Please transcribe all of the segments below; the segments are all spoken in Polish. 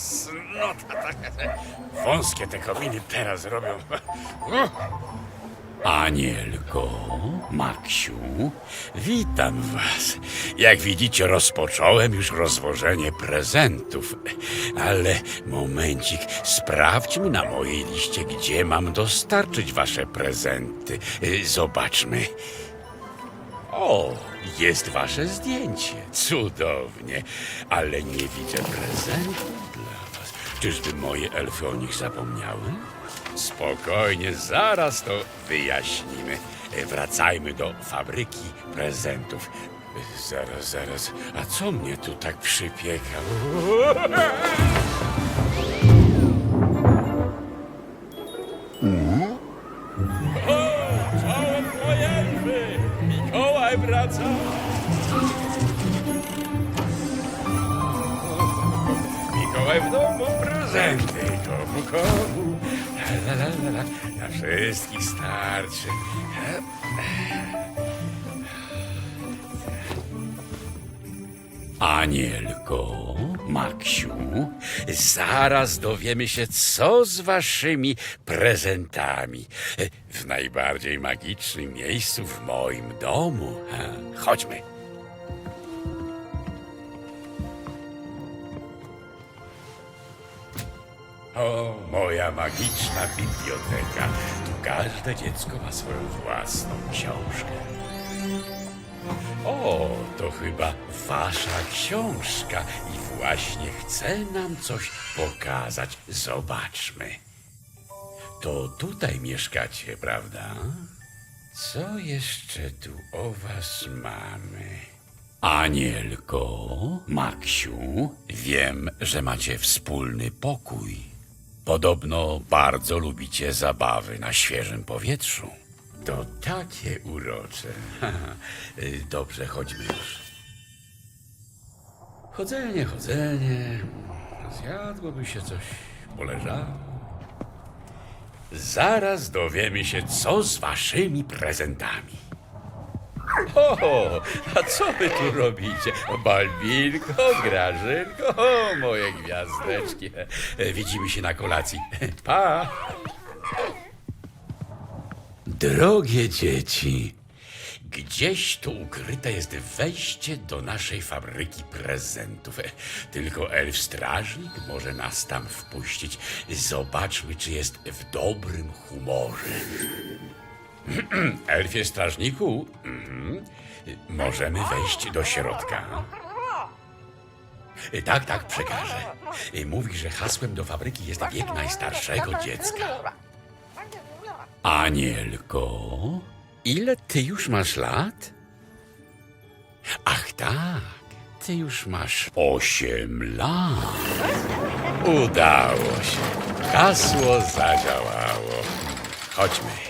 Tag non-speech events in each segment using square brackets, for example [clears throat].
Ciasnota taka. Wąskie te kominy teraz robią. Anielko, Maksiu, witam was. Jak widzicie, rozpocząłem już rozwożenie prezentów. Ale momencik, sprawdźmy na mojej liście, gdzie mam dostarczyć wasze prezenty. Zobaczmy. O, jest wasze zdjęcie. Cudownie. Ale nie widzę prezentów dla. Czyżby moje elfy o nich zapomniały? Spokojnie, zaraz to wyjaśnimy. E, Wracajmy do fabryki prezentów. E, Zaraz, zaraz. A co mnie tu tak przypieka? Czołem moje elfy! Mikołaj wraca! Mikołaj w domu prezenty. Komu, komu? La, la, la, la. Na wszystkich starczy. Anielko, Maksiu, zaraz dowiemy się, co z waszymi prezentami. W najbardziej magicznym miejscu w moim domu. Chodźmy. O, moja magiczna biblioteka. Tu każde dziecko ma swoją własną książkę. O, to chyba wasza książka i właśnie chce nam coś pokazać. Zobaczmy. To tutaj mieszkacie, prawda? Co jeszcze tu o was mamy? Anielko, Maksiu, wiem, że macie wspólny pokój. Podobno bardzo lubicie zabawy na świeżym powietrzu. To takie urocze. [laughs] Y, Dobrze, chodźmy już. Chodzenie, chodzenie. Zjadłoby się coś, poleżało. Zaraz dowiemy się, co z waszymi prezentami. O, a co wy tu robicie? Balbinko, Grażynko, o, moje gwiazdeczki. Widzimy się na kolacji. Pa! Drogie dzieci, gdzieś tu ukryte jest wejście do naszej fabryki prezentów. Tylko elf strażnik może nas tam wpuścić. Zobaczmy, czy jest w dobrym humorze. [clears throat] Elfie strażniku, mhm. możemy wejść do środka. Tak, tak, przekażę. Mówi, że hasłem do fabryki jest wiek najstarszego dziecka. Anielko, ile ty już masz lat? Ach tak, ty już masz osiem lat. Udało się. Hasło zadziałało. Chodźmy.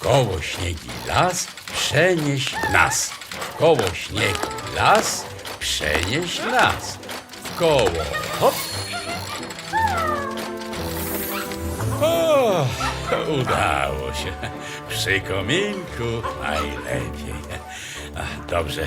Koło śniegi las, przenieś nas. W Koło śniegu las, przenieś las. W koło hop. O, udało się. Przy kominku najlepiej. Dobrze,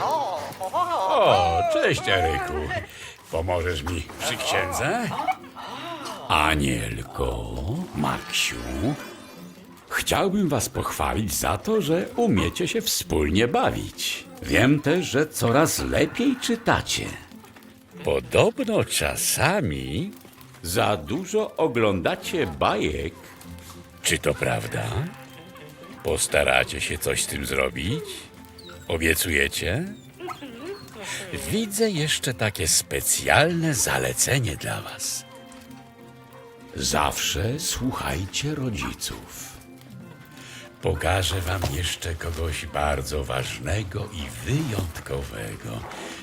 O, cześć Eryku. Pomożesz mi przy księdze? Anielko, Maksiu, chciałbym was pochwalić za to, że umiecie się wspólnie bawić. Wiem też, że coraz lepiej czytacie. Podobno czasami za dużo oglądacie bajek. Czy to prawda? Postaracie się coś z tym zrobić? Obiecujecie? Widzę jeszcze takie specjalne zalecenie dla Was. Zawsze słuchajcie rodziców. Pokażę Wam jeszcze kogoś bardzo ważnego i wyjątkowego.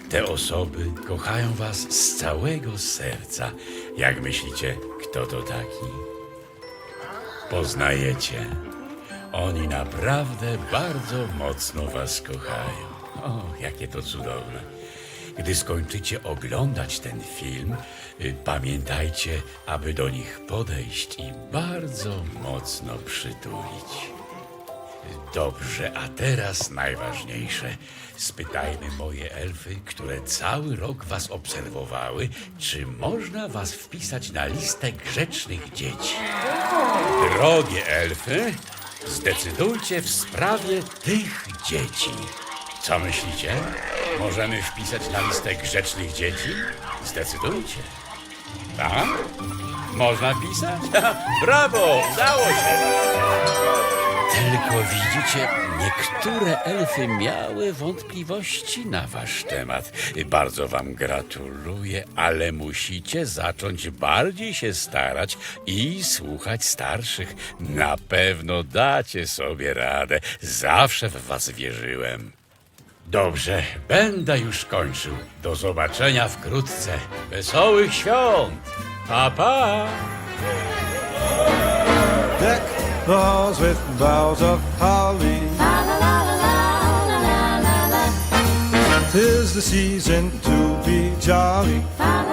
Te osoby kochają Was z całego serca. Jak myślicie, kto to taki? Poznajecie. Oni naprawdę bardzo mocno Was kochają. O, jakie to cudowne. Gdy skończycie oglądać ten film, y, pamiętajcie, aby do nich podejść i bardzo mocno przytulić. Dobrze, a teraz najważniejsze. Spytajmy moje elfy, które cały rok was obserwowały, czy można was wpisać na listę grzecznych dzieci. Drogie elfy, zdecydujcie w sprawie tych dzieci. Co myślicie? Możemy wpisać na listę grzecznych dzieci? Zdecydujcie. Tak? Można wpisać? [laughs] Brawo! Udało się! Tylko widzicie, niektóre elfy miały wątpliwości na wasz temat. Bardzo wam gratuluję, ale musicie zacząć bardziej się starać i słuchać starszych. Na pewno dacie sobie radę. Zawsze w was wierzyłem. Dobrze, będę już kończył. Do zobaczenia wkrótce. Wesołych świąt! Pa, pa! the halls with boughs of holly. La. Tis the season to be jolly. La, la,